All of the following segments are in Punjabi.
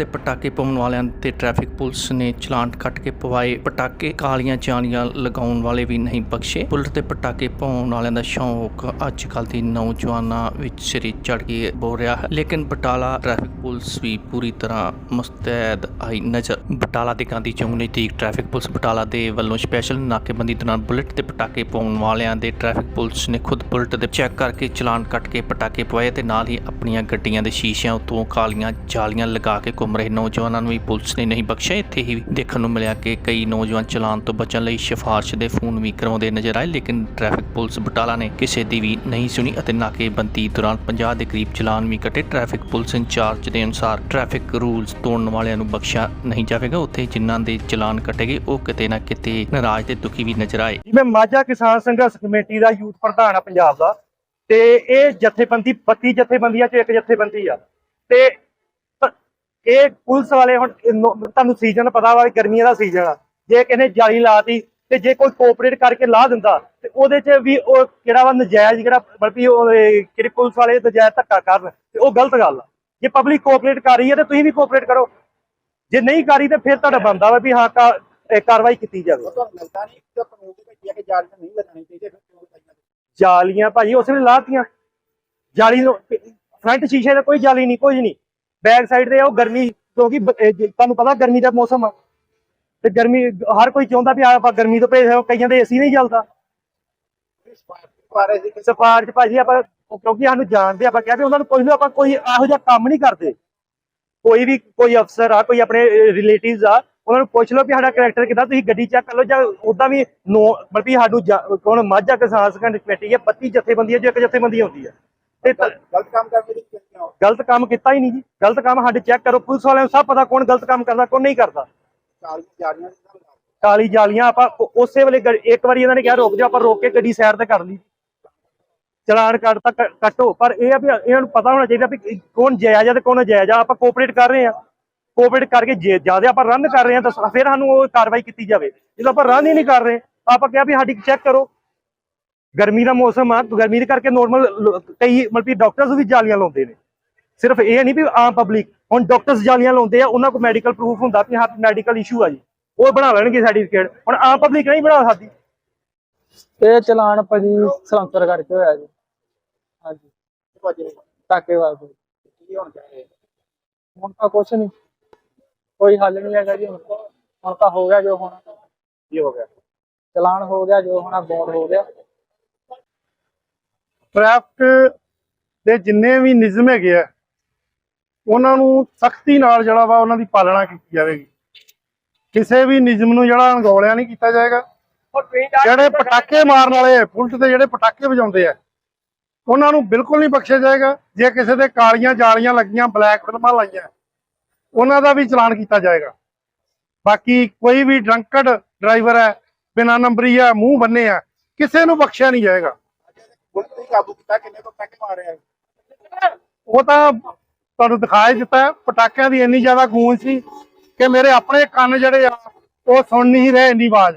ਤੇ ਪਟਾਕੇ ਪਾਉਣ ਵਾਲਿਆਂ ਤੇ ਟ੍ਰੈਫਿਕ ਪੁਲਿਸ ਨੇ ਚਲਾਨ ਕੱਟ ਕੇ ਪਵਾਏ। ਪਟਾਕੇ ਕਾਲੀਆਂ ਚਾਨੀਆਂ ਲਗਾਉਣ ਵਾਲੇ ਵੀ ਨਹੀਂ ਬਖਸ਼ੇ। ਬੁਲਟ ਤੇ ਪਟਾਕੇ ਪਾਉਣ ਵਾਲਿਆਂ ਦਾ ਸ਼ੌਕ ਅੱਜ ਕੱਲ ਦੀ ਨੌਜਵਾਨਾਂ ਵਿੱਚ ਸਿਰੇ ਚੜ ਕੇ ਬੋ ਰਿਹਾ ਹੈ। ਲੇਕਿਨ ਬਟਾਲਾ ਟ੍ਰੈਫਿਕ ਪੁਲਿਸ ਵੀ ਪੂਰੀ ਤਰ੍ਹਾਂ ਮੁਸਤੈਦ ਆਈ ਨਜ਼ਰ। ਬਟਾਲਾ ਦੇ ਗਾਂਧੀ ਚੌਂਕ ਨਜ਼ਦੀਕ ਟ੍ਰੈਫਿਕ ਪੁਲਿਸ ਬਟਾਲਾ ਦੇ ਵੱਲੋਂ ਸਪੈਸ਼ਲ ਨਾਕੇਬੰਦੀ ਦੌਰਾਨ ਬੁਲਟ ਤੇ ਪਟਾਕੇ ਪਾਉਣ ਵਾਲਿਆਂ ਦੇ ਟ੍ਰੈਫਿਕ ਪੁਲਿਸ ਨੇ ਖੁਦ ਬੁਲਟ ਦੇ ਚੈੱਕ ਕਰਕੇ ਚਲਾਨ ਕੱਟ ਕੇ ਪਟਾਕੇ ਪਵਾਏ ਤੇ ਨਾਲ ਹੀ ਆਪਣੀਆਂ ਗੱਡੀਆਂ ਦੇ ਸ਼ੀਸ਼ਿਆਂ ਉੱਤੋਂ ਕਾਲੀਆਂ ਜਾਲੀਆਂ ਲਗਾ ਕੇ ਘੁੰਮ ਰਹੇ ਨੌਜਵਾਨਾਂ ਨੂੰ ਵੀ ਪੁਲਿਸ ਨੇ ਨਹੀਂ ਬਖਸ਼ਿਆ। ਇੱਥੇ ਹੀ ਦੇਖਣ ਨੂੰ ਮਿਲਿਆ ਕਿ ਕਈ ਨੌਜਵਾਨ ਚਲਾਨ ਤੋਂ ਬਚਣ ਲਈ ਸਿਫਾਰਿਸ਼ ਦੇ ਫੋਨ ਵੀ ਕਰਵਾਉਂਦੇ ਨਜ਼ਰ ਆਏ, ਲੇਕਿਨ ਟ੍ਰੈਫਿਕ ਪੁਲਿਸ ਬਟਾਲਾ ਨੇ ਕਿਸੇ ਦੀ ਵੀ ਨਹੀਂ ਸੁਣੀ ਅਤੇ ਨਾਕੇਬੰਦੀ ਦੌਰਾਨ 50 ਦੇ ਕਰੀਬ ਚਲਾਨ ਵੀ ਕੱਟੇ। ਟ੍ਰੈਫਿਕ ਪੁਲਿਸ ਇੰਚਾਰਜ ਦੇ ਅਨੁਸਾਰ ਟ੍ਰੈਫਿਕ ਰੂਲਸ ਤੋੜਨ ਵਾਲਿਆਂ ਨੂੰ ਬਖਸ਼ਿਆ ਨਹੀਂ ਜਾਵੇਗਾ। ਉੱਥੇ ਜਿਨ੍ਹਾਂ ਦੇ ਚਲਾਨ ਕੱਟੇਗੇ ਉਹ ਕਿਤੇ ਨਾ ਕਿਤੇ ਨਾਰਾਜ਼ ਤੇ ਦੁਖੀ ਵੀ ਨਜ਼ਰ ਆਏ। ਜੀ ਮੈਂ ਮਾਝਾ ਕਿਸਾਨ ਸੰਘਰਸ਼ ਕਮੇਟੀ ਦਾ ਯੂਥ ਪ੍ਰਧਾਨ ਆ ਪੰਜਾਬ ਦਾ, ਤੇ ਇਹ ਜਥੇਬੰਦੀ 32 ਜਥੇਬੰਦੀਆਂ ਚ ਇੱਕ ਜਥੇਬੰਦੀ ਆ। ਤੇ ਇਹ ਪੁਲਿਸ ਵਾਲੇ ਹੁਣ ਤੁਹਾਨੂੰ ਸੀਜ਼ਨ ਪਤਾ ਵਾ ਗਰਮੀਆਂ ਦਾ ਸੀਜ਼ਨ ਆ। ਜੇ ਕਿਸੇ ਜਾਲੀ ਲਾਤੀ ਤੇ ਜੇ ਕੋਈ ਕੋਆਪਰੇਟ ਕਰਕੇ ਲਾ ਦਿੰਦਾ ਤੇ ਉਹਦੇ ਚ ਵੀ ਉਹ ਕਿਹੜਾ ਵਾ ਨਜਾਇਜ਼ ਜਿਹੜਾ ਬਲਕਿ ਉਹ ਕਿਹੜੀ ਪੁਲਿਸ ਵਾਲੇ ਨਜਾਇਜ਼ ਧੱਕਾ ਕਰਨ ਤੇ ਉਹ ਗਲਤ ਗੱਲ ਆ। ਜੇ ਪਬਲਿਕ ਕੋਆਪਰੇਟ ਕਰ ਰਹੀ ਹੈ ਤੇ ਤੁਸੀਂ ਵੀ ਕੋਆਪਰੇਟ ਕਰੋ। ਜੇ ਨਹੀਂ ਕਰੀ ਤੇ ਫਿਰ ਤੁਹਾਡਾ ਬੰਦਾ ਵਾ ਵੀ ਹਾਂ ਕਾਰਵਾਈ ਕੀਤੀ ਜਾਵੇ। ਦੀ ਜਾਲੀਆਂ ਭਾਜੀ ਉਸ ਵੇਲੇ ਲਾਤੀਆਂ। ਜਾਲੀ ਨੂੰ ਫਰੰਟ ਸ਼ੀਸ਼ੇ ਤੇ ਕੋਈ ਜਾਲੀ ਨਹੀਂ ਕੁਝ ਨਹੀਂ। ਬੈਕ ਸਾਈਡ ਤੇ ਉਹ ਗਰਮੀ, ਕਿਉਂਕਿ ਤੁਹਾਨੂੰ ਪਤਾ ਗਰਮੀ ਦਾ ਮੌਸਮ ਆ। ਤੇ ਗਰਮੀ, ਹਰ ਕੋਈ ਚਾਹੁੰਦਾ ਵੀ ਆਪਾਂ ਗਰਮੀ ਤੋਂ ਭੇਜ ਕਈਆਂ ਦੇ ਏਸੀ ਨਹੀਂ ਚੱਲਦਾ। ਸਫਾਰਸ਼ ਭਾਜੀ ਆਪਾਂ ਕਿਉਂਕਿ ਸਾਨੂੰ ਜਾਣਦੇ, ਆਪਾਂ ਕਿਹਾ ਉਹਨਾਂ ਨੂੰ ਕੋਈ ਨਾ, ਆਪਾਂ ਕੋਈ ਇਹੋ ਜਿਹਾ ਕੰਮ ਨਹੀਂ ਕਰਦੇ। ਕੋਈ ਵੀ ਕੋਈ ਅਫਸਰ ਆ, ਕੋਈ ਆਪਣੇ ਰਿਲੇਟਿਵਸ ਆ, ਉਹਨਾਂ ਨੂੰ ਪੁੱਛ ਲਓ ਵੀ ਸਾਡਾ ਕੈਰੈਕਟਰ ਕਿਦਾਂ, ਤੁਸੀਂ ਗੱਡੀ ਚੈੱਕ ਕਰ ਲਓ, ਜਾਂ ਉਦਾਂ ਵੀ ਨੋ ਬਲਕਿ ਸਾਨੂੰ ਜਾ- ਮਾਝਾ ਕਿਸਾਨ ਸੰਘਰਸ਼ ਕਮੇਟੀ ਹੈ 32 ਜਥੇਬੰਦੀਆਂ ਜੋ ਇੱਕ ਜਥੇਬੰਦੀ ਹੁੰਦੀ ਹੈ। ਤੇ ਗਲਤ ਕੰਮ ਕਰਕੇ ਗਲਤ ਕੰਮ ਕੀਤਾ ਹੀ ਨਹੀਂ ਜੀ। ਗਲਤ ਕੰਮ ਸਾਡੇ ਚੈੱਕ ਕਰੋ। ਪੁਲਿਸ ਵਾਲਿਆਂ ਨੂੰ ਸਭ ਪਤਾ ਕੌਣ ਗਲਤ ਕੰਮ ਕਰਦਾ ਕੌਣ ਨਹੀਂ ਕਰਦਾ। ਕਾਲੀ ਜਾਲੀਆਂ ਆਪਾਂ ਉਸੇ ਵੇਲੇ ਇੱਕ ਵਾਰੀ ਇਹਨਾਂ ਨੇ ਕਿਹਾ ਰੁਕ ਜਾ ਆਪਾਂ ਰੋਕ ਕੇ ਗੱਡੀ ਸਾਈਡ ਤੇ ਕਰ ਲਈ। ਚਲਾਨ ਕੱਟਤਾ ਕ- ਕੱਟੋ। ਪਰ ਇਹ ਆ ਵੀ ਇਹਨਾਂ ਨੂੰ ਪਤਾ ਹੋਣਾ ਚਾਹੀਦਾ ਵੀ ਕੌਣ ਜਾਇਜ਼ ਆ ਤੇ ਕੌਣ ਜਾਇਜ਼ ਆ। ਆਪਾਂ ਕੋਆਪਰੇਟ ਕਰ ਰਹੇ ਆ। ਕੋਆਪਰੇਟ ਕਰਕੇ ਜੇ ਜ਼ਿਆਦਾ ਆਪਾਂ ਰਨ ਕਰ ਰਹੇ ਆ ਤਾਂ ਫਿਰ ਸਾਨੂੰ ਉਹ ਕਾਰਵਾਈ ਕੀਤੀ ਜਾਵੇ। ਜਦੋਂ ਆਪਾਂ ਰਨ ਹੀ ਨਹੀਂ ਕਰ ਰਹੇ ਆਪਾਂ ਕਿਹਾ ਵੀ ਸਾਡੀ ਚੈੱਕ ਕਰੋ। ਗਰਮੀ ਦਾ ਮੌਸਮ ਆ ਗਰਮੀ ਦੇ ਕਰਕੇ ਨੋਰਮਲ ਕਈ ਮਤਲਬ ਕਿ ਡਾਕਟਰਸ ਵੀ ਜਾਲੀਆਂ ਲਾਉਂਦੇ ਨੇ। ਸਿਰਫ ਇਹ ਨਹੀਂ ਵੀ ਆਮ ਪਬਲਿਕ ਹੁਣ ਡਾਕਟਰਸ ਜਾਲੀਆਂ ਲਾਉਂਦੇ ਆ ਉਹਨਾਂ ਕੋਲ ਮੈਡੀਕਲ ਪ੍ਰੂਫ ਹੁੰਦਾ ਵੀ ਹਾਂ ਮੈਡੀਕਲ ਇਸ਼ੂ ਆ ਜੀ। ਉਹ ਬਣਾ ਲੈਣਗੇ ਸਰਟੀਫਿਕੇਟ ਹੁਣ ਆਮ ਪਬਲਿਕ ਨਹੀਂ ਬਣਾ ਸਕਦੀ। ਇਹ ਚਲਾਨ ਭਾਜੀ ਸਲੰਸਰ ਕਰਕੇ ਹੋਇਆ ਜੀ। ਹਾਂਜੀ। ਭਾਜੀ ਟਾਕੇ ਵਾਸਤੇ ਕੀ ਹੋਣ ਜਾ ਰਿਹਾ ਹੁਣ ਤਾਂ ਕੁਛ ਨਹੀਂ। ਕੋਈ ਹੱਲ ਨਹੀਂ ਹੈਗਾ ਜੀ ਹੁਣ। ਹੁਣ ਤਾਂ ਹੋ ਗਿਆ ਜੋ ਹੋਣਾ। ਕੀ ਹੋ ਗਿਆ? ਚਲਾਨ ਹੋ ਗਿਆ ਜੋ ਹੋਣਾ ਬੌਂਡ ਹੋ ਗਿਆ। ਟ੍ਰੈਫਿਕ ਦੇ ਜਿੰਨੇ ਵੀ ਨਿਯਮ ਹੈਗੇ ਆ ਉਹਨਾਂ ਨੂੰ ਸਖਤੀ ਨਾਲ ਜਿਹੜਾ ਵਾ ਉਹਨਾਂ ਦੀ ਪਾਲਣਾ ਕੀਤੀ ਜਾਵੇਗੀ। ਕਿਸੇ ਵੀ ਨਿਯਮ ਨੂੰ ਜਿਹੜਾ ਅਣਗੌਲਿਆ ਨਹੀਂ ਕੀਤਾ ਜਾਏਗਾ। ਜਿਹੜੇ ਪਟਾਕੇ ਮਾਰਨ ਵਾਲੇ ਪੁਲਿਸ ਦੇ ਜਿਹੜੇ ਪਟਾਕੇ ਵਜਾਉਂਦੇ ਆ ਉਹਨਾਂ ਨੂੰ ਬਿਲਕੁਲ ਨਹੀਂ ਬਖਸ਼ਿਆ ਜਾਏਗਾ। ਜੇ ਕਿਸੇ ਦੇ ਕਾਲੀਆਂ ਜਾਲੀਆਂ ਲੱਗੀਆਂ ਬਲੈਕ ਫਿਲਮਾਂ ਲਾਈਆਂ ਉਹਨਾਂ ਦਾ ਵੀ ਚਲਾਨ ਕੀਤਾ ਜਾਏਗਾ। ਬਾਕੀ ਕੋਈ ਵੀ ਡਰੰਕਡ ਡਰਾਈਵਰ ਹੈ ਬਿਨਾਂ ਨੰਬਰੀ ਆ ਮੂੰਹ ਬੰਨੇ ਆ ਕਿਸੇ ਨੂੰ ਬਖਸ਼ਿਆ ਨਹੀਂ ਜਾਏਗਾ। ਉਹ ਤਾਂ ਤੁਹਾਨੂੰ ਦਿਖਾਈ ਦਿੱਤਾ ਪਟਾਕਿਆਂ ਦੀ ਇੰਨੀ ਜ਼ਿਆਦਾ ਗੂੰਜ ਸੀ ਕਿ ਮੇਰੇ ਆਪਣੇ ਕੰਨ ਜਿਹੜੇ ਆ ਉਹ ਸੁਣ ਨਹੀਂ ਰਹੇ ਇੰਨੀ ਆਵਾਜ਼।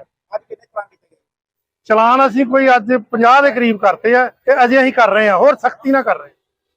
ਚਲਾਨ ਅਸੀਂ ਕੋਈ ਅੱਜ 50 ਦੇ ਕਰੀਬ ਕਰਤੇ ਆ ਤੇ ਅਜੇ ਅਸੀਂ ਕਰ ਰਹੇ ਆ ਹੋਰ ਸਖਤੀ ਨਾਲ ਕਰ ਰਹੇ